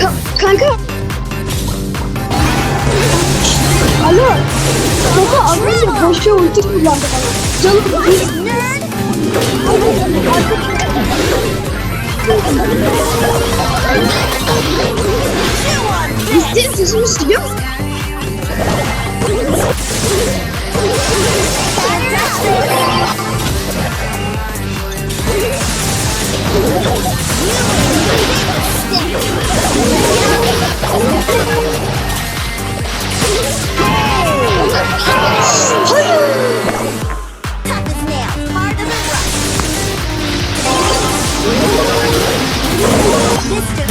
Ka kanka. Alo. Baba az önce boşa ulti kullandı bana. Canım. Biz de sesimiz duyuyor musun? Cool cat.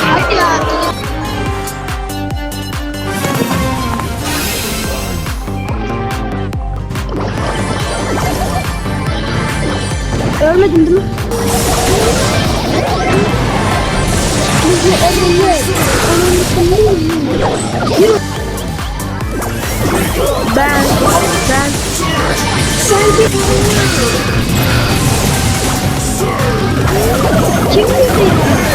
Hadi ya. Ölmedin değil mi? Ben, ben. Sen Kim dedi?